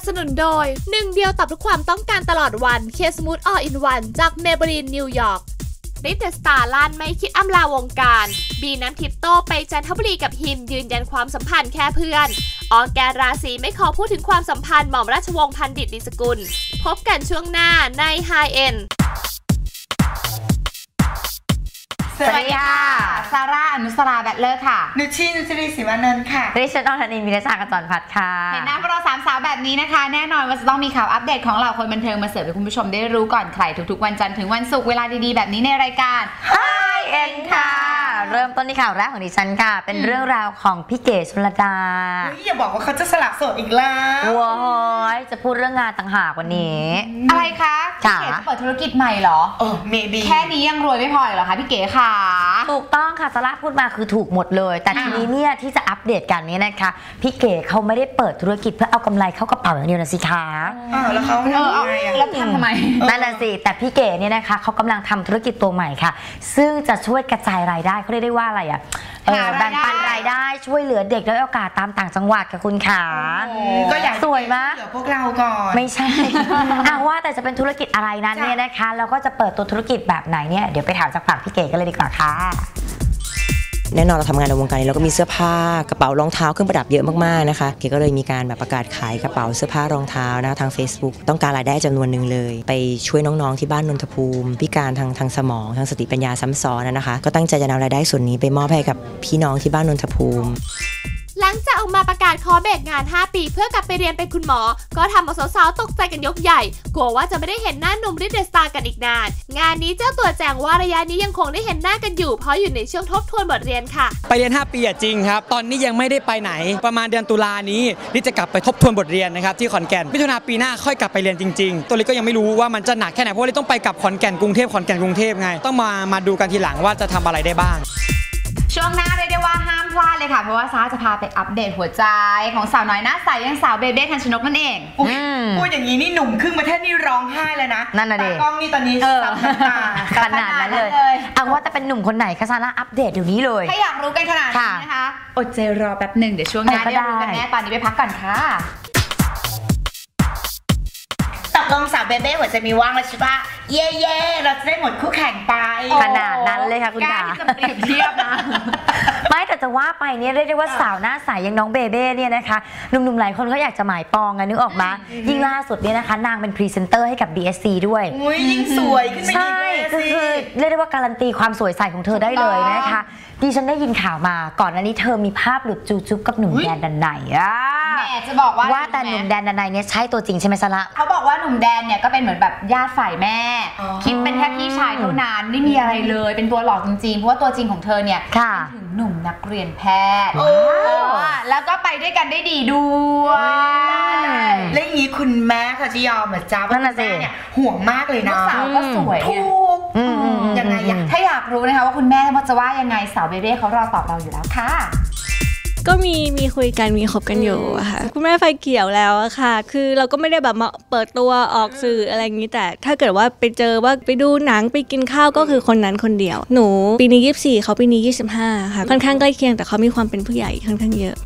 บสนุนโดย หนึ่งเดียวตอบทุกความต้องการตลอดวันเคสมูทอออินวันจากเมเบรีนนิวยอร์กริเตสตาร์ลั่นไม่คิดอำลาวงการ บีน้ำทิปโตไปจันทบุรีกับฮิมยืนยันความสัมพันธ์แค่เพื่อนออแกนราศีไม่ขอพูดถึงความสัมพันธ์หม่อมราชวงศ์พันดิตดิสกุล พบกันช่วงหน้าใน High End สวัสดีค่ะ ซาร่า อนุสราแบตเลอร์ค่ะ นุชชีนุชรีศิวานันท์ค่ะดิฉันอรธนินวิรชากระจรพัฒน์ค่ะ เห็นหน้าพวกเราสามสาวแบบนี้นะคะ แน่นอนว่าจะต้องมีข่าวอัปเดตของเราคนบันเทิงมาเสิร์ฟให้คุณผู้ชมได้รู้ก่อนใครทุกๆ วันจันทร์ถึงวันศุกร์เวลาดีๆ แบบนี้ในรายการ Hi เอ็นค่ะ เริ่มต้นที่ข่าวแรกของดิฉันค่ะ เป็นเรื่องราวของพี่เก๋ชลดาเฮ้ยอย่าบอกว่าเขาจะสละโสดอีกแล้วว้ายจะพูดเรื่องงานต่างหากวันนี้ อะไรคะค่ะพี่เก๋จะเปิดธุรกิจใหม่เหรอ เออเมบีแค่นี้ยังรวยไม่พออีกเหรอคะพี่เก๋ค่ะถูกต้องค่ะสาระพูดมาคือถูกหมดเลย แต่ทีนี้เนี่ยที่จะอัปเดตกันเนี้นะคะ พี่เก๋เขาไม่ได้เปิดธุรกิจเพื่อเอากำไรเข้ากระเป๋าอย่างเดียวนะสิคะอ้าวแล้วเขาเออเอาทำไงอะแล้วทำทำไมนั่นน่ะสิแต่พี่เก๋เนี่ยนะคะเขากำลังทำธุรกิจตัวใหม่ค่ะ ซึ่งจะช่วยกระจายรายได้เขาเรียกได้ว่าอะไรอะ เออหารายได้แบ่งปันรายได้ช่วยเหลือเด็กด้อยโอกาสตามต่างจังหวัดค่ะคุณขาก็อยากสวยมะเดี๋ยวพวกเราก่อนไม่ใช่อะว่าแต่จะเป็นธุรกิจอะไรนั้นจ้ะเนี่ยนะคะ แล้วก็จะเปิดตัวธุรกิจแบบไหนเนี่ยเดี๋ยวไปถามจากปากพี่เก๋กันเลยดีกว่าค่ะ แน่นอนเราทำงานในวงการนี้เราก็มีเสื้อผ้ากระเป๋ารองเท้าเครื่องประดับเยอะมากๆนะคะเก๋ก็เลยมีการแบบประกาศขายกระเป๋าเสื้อผ้ารองเท้านะคะทาง Facebook ต้องการรายได้จำนวนหนึ่งเลย ไปช่วยน้องๆที่บ้านนนทภูมิ พิการทางทางสมองทางสติปัญญาซ้ำซ้อนนะคะ ก็ตั้งใจจะนำรายได้ส่วนนี้ไปมอบให้กับพี่น้องที่บ้านนนทภูมิ งจากออกมาประกาศขอเบรกงาน 5 ปีเพื่อกลับไปเรียนเป็นคุณหมอ ก็ทำเอาสาวๆตกใจกันยกใหญ่ กลัวว่าจะไม่ได้เห็นหน้าหนุ่มริดเดสตาร์กันอีกนาน งานนี้เจ้าตัวแจ้งว่าระยะนี้ยังคงได้เห็นหน้ากันอยู่ เพราะอยู่ในช่วงทบทวนบทเรียนค่ะ ไปเรียน 5 ปีอะจริงครับ ตอนนี้ยังไม่ได้ไปไหน ประมาณเดือนตุลานี้นี่จะกลับไปทบทวนบทเรียนนะครับที่ขอนแก่นมิถุนาปีหน้าค่อยกลับไปเรียนจริง ๆ ตัวเล็กก็ยังไม่รู้ว่ามันจะหนักแค่ไหนเพราะว่าต้องไปกลับขอนแก่นกรุงเทพขอนแก่นกรุงเทพไงต้องมามาดูกันทีหลังว่าจะทำอะไรได้บ้าง ช่วงหน้าเรียกได้ว่าห้ามพลาดเลยค่ะ เพราะว่าซาจะพาไปอัปเดตหัวใจ ของสาวน้อยหน้าใสอยังสาวเบเบ้ทันชนกนั่นเองอุ๊ยอืมพูดอย่างนี้นี่หนุ่มครึ่งประเทศนี่ร้องไห้เลยนะนั่นน่ะดิตากล้องนี่ตอนนี้เออซับน้ำตาขนาดนั้นเลยขนาดนั้นเลยเอาว่าแต่เป็นหนุ่มคนไหนคะซาร่าอัปเดตเดี๋ยวนี้เลยถ้าอยากรู้กันขนาดนี้ค่ะนะคะอดใจรอแป๊บหนึ่งเดี๋ยวช่วงหน้าเออก็ได้รู้กันได้แน่ตอนนี้ไปพักก่อนค่ะตก ลงสาวเบเบ้หัวใจมีว่างแล้วใช่ปะเย่เย่ๆเราจะได้หมดคู่แข่งไปขนาดนั้นเลยค่ะคุณกล้าขาที่จะเปรียบเทียบนะไม่แต่จะ ว่าไปเนี่ยเรียกได้ว่าสาวหน้าใสอย่างน้องเบเบ้เนี่ยนะคะหนุ่มๆหลายคนก็อยากจะหมายปองกันนึกออกมายิ่งล่าสุดเนี่ยนะคะ นางเป็นพรีเซนเตอร์ให้กับ BSC ด้วยอุ้ยยิ่งสวยขึ้นไปอีกใช่เลยก็สิคือเรียกได้ว่าการันตีความสวยใสของเธอได้เลยนะคะดิฉันได้ยินข่าวมาก่อนหน้านี้เธอมีภาพหลุดจูจุ๊บกับหนุ่มแดนดันไหนอะแหมจะบอกว่าว่าแต่หนุ่มแดนดันไหนเนี่ยใช่ตัวจริงใช่ไหมซะละเขาบอกว่าหนุ่มแดนเนี่ยก็เป็นเหมือนแบบญาติฝ่ายแม่อ๋อคิดเป็นแค่พี่ชายเท่านั้นไม่มีอะไรเลย เป็นตัวหลอกจริงๆเพราะว่าตัวจริงของเธอเนี่ยค่ะเป็นถึงหนุ่มนักเรียนแพทย์โอ้อ่าแล้วก็ไปด้วยกันได้ดีด้วยแล้วอย่างนี้คุณแม่เขาจะยอมเหรอจ๊ะนั่นน่ะสิแม่เนี่ยห่วงมากเลยลูนะกสาวก็สวยถูกอืมอืมอืมยังไงอะถ้าอยากรู้นะคะว่าคุณแม่จะว่ายังไงสาวเบเบ้เขารอตอบเราอยู่แล้วค่ะ ก็มีมีคุยกันมีคบกันอยู่อะค่ะคุณแม่ไฟเขียวแล้วอะค่ะ คือเราก็ไม่ได้แบบมาเปิดตัวออกสื่ออะไรอย่างนี้แต่ ถ้าเกิดว่าไปเจอว่าไปดูหนังไปกินข้าวก็คือคนนั้นคนเดียว หนูปีนี้ 24 เขาปีนี้ 25 ค่ะค่อนข้างใกล้เคียงแต่เขามีความเป็นผู้ใหญ่ค่อนข้างเยอะ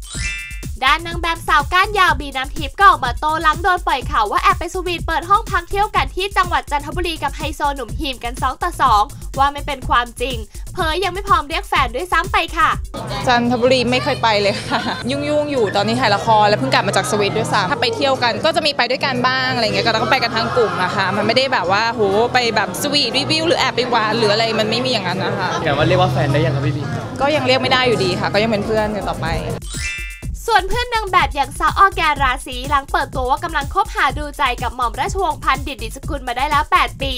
ด้านนางแบบสาวก้านยาวบีน้ำทิพย์ก็ออกมาโต้หลังโดนปล่อยข่าวว่าแอบไปสวีทเปิดห้องพักเที่ยวกันที่จังหวัดจันทบุรีกับไฮโซหนุ่มฮีมกัน 2 ต่อ 2 ว่าไม่เป็นความจริงเผยยังไม่พร้อมเรียกแฟนด้วยซ้ำไปค่ะ จันทบุรีไม่เคยไปเลยค่ะ ยุ่งๆอยู่ตอนนี้ถ่ายละคร แล้วเพิ่งกลับมาจากสวิตด้วยซ้ำถ้าไปเที่ยวกันก็จะมีไปด้วยกันบ้างอะไรเงี้ยก็ต้องไปกันทั้งกลุ่มนะคะมันไม่ได้แบบว่าโหไปแบบสวีทรีวิวหรือแอบไปหวานหรืออะไรมันไม่มีอย่างนั้นนะคะแต่ว่าเรียกว่าแฟนได้ยังครับพี่บีก็ยังเรียกไม่ได้อยู่ดีค่ะ ก็ยังเป็นเพื่อนกันต่อไป ส่วนเพื่อนนางแบบอย่างสาวออแกนราศีหลังเปิดตัวว่ากำลังคบหาดูใจกับหม่อมราชวงศ์พันดิตดิสกุลมาได้แล้ว 8 ปี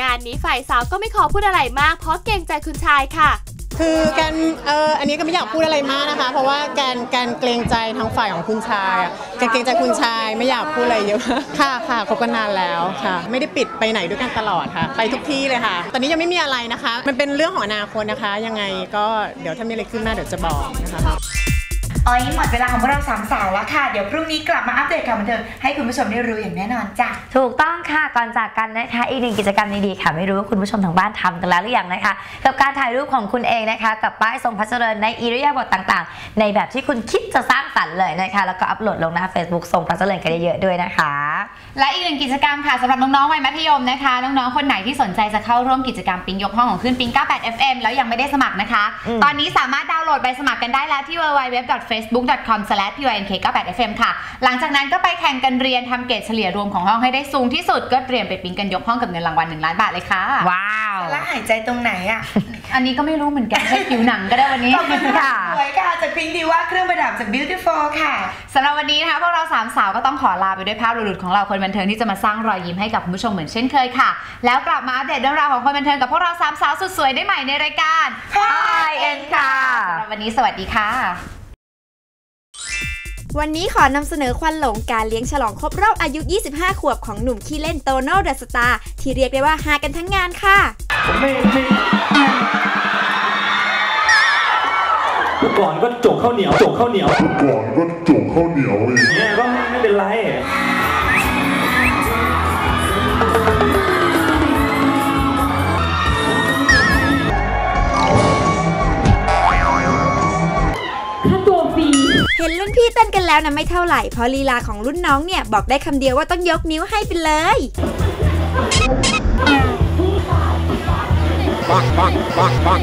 งานนี้ฝ่ายสาวก็ไม่ขอพูดอะไรมากเพราะเกรงใจคุณชายค่ะคือแกนเอออันนี้ก็ไม่อยากพูดอะไรมากนะคะ เพราะว่าแกนแกนเกรงใจทางฝ่ายของคุณชายแกนเกรงใจคุณชายไม่อยากพูดอะไรเยอะค่ะค่ะคบกันนานแล้วค่ะ ไม่ได้ปิดไปไหนด้วยกันตลอดค่ะ ไปทุกที่เลยค่ะ ตอนนี้ยังไม่มีอะไรนะคะ มันเป็นเรื่องของอนาคตนะคะ ยังไงก็เดี๋ยวถ้ามีอะไรขึ้นหน้าเดี๋ยวจะบอกนะคะ อ๋อยหมดเวลาของพวกเราสามสาวแล้วค่ะ เดี๋ยวพรุ่งนี้กลับมาอัปเดตข่าวบันเทิงให้คุณผู้ชมได้รู้อย่างแน่นอนจ้ะ ถูกต้องค่ะ ก่อนจากกันนะคะ อีกหนึ่งกิจกรรมดีๆค่ะ ไม่รู้ว่าคุณผู้ชมทางบ้านทำกันแล้วหรือยังนะคะ กับการถ่ายรูปของคุณเองนะคะ กับป้ายทรงพัสเริญในอิริยาบถต่างๆ ในแบบที่คุณคิดจะสร้างสรรค์เลยนะคะ แล้วก็อัปโหลดลงหน้า Facebook ทรงพัสเริญกันเยอะๆด้วยนะคะ และอีกหนึ่งกิจกรรมค่ะสำหรับน้องๆวัยมัธยมนะคะ น้องๆ คนไหนที่สนใจจะเข้าร่วมกิจกรรมปิงยกห้องของขึ้นปิง 98 FM แล้วยังไม่ได้สมัครนะคะอืมตอนนี้สามารถดาวน์โหลดใบสมัครกันได้แล้วที่ www.facebook.com/pynk98fm ค่ะ หลังจากนั้นก็ไปแข่งกันเรียนทำเกรดเฉลี่ยรวมของห้องให้ได้สูงที่สุดก็เตรียมไปปิงกันยกห้องกับเงินรางวัล1ล้านบาทเลยค่ะ ว้าว แล้วหายใจตรงไหนอะ อันนี้ก็ไม่รู้เหมือนกันใช่ผิวหนังก็ได้วันนี้ ขอบคุณค่ะค่ะ สวยค่ะ จากพิงดีว่าเครื่องประดับจาก Beautiful ค่ะสำหรับวันนี้นะคะพวกเราสามสาวก็ต้องขอลาไปด้วยภาพหลุดๆของเราคนบันเทิงที่จะมาสร้างรอยยิ้มให้กับคุณผู้ชมเหมือนเช่นเคยค่ะ แล้วกลับมาอัปเดตเรื่องราวของคนบันเทิงกับพวกเราสามสาวสุดสวยได้ใหม่ในรายการ Hi N ค่ะสำหรับวันนี้สวัสดีค่ะ วันนี้ขอนำเสนอควันหลงการเลี้ยงฉลองครบรอบอายุ 25 ขวบของหนุ่มขี้เล่นโตโน่เดอะสตาร์ที่เรียกได้ว่าฮากันทั้งงานค่ะเมื่อก่อนก็จกข้าวเหนียวจกข้าวเหนียว ก่อนก็จงข้าวเหนียวอีก เนี่ยก็ไม่เป็นไรเห็นรุ่ นพี่เต้นกันแล้วนะไม่เท่าไหร่เพราะลีลาของรุ่นน้องเนี่ยบอกได้คำเดียวว่าต้องยกนิ้วให้ไปเลยปังปังปังปัง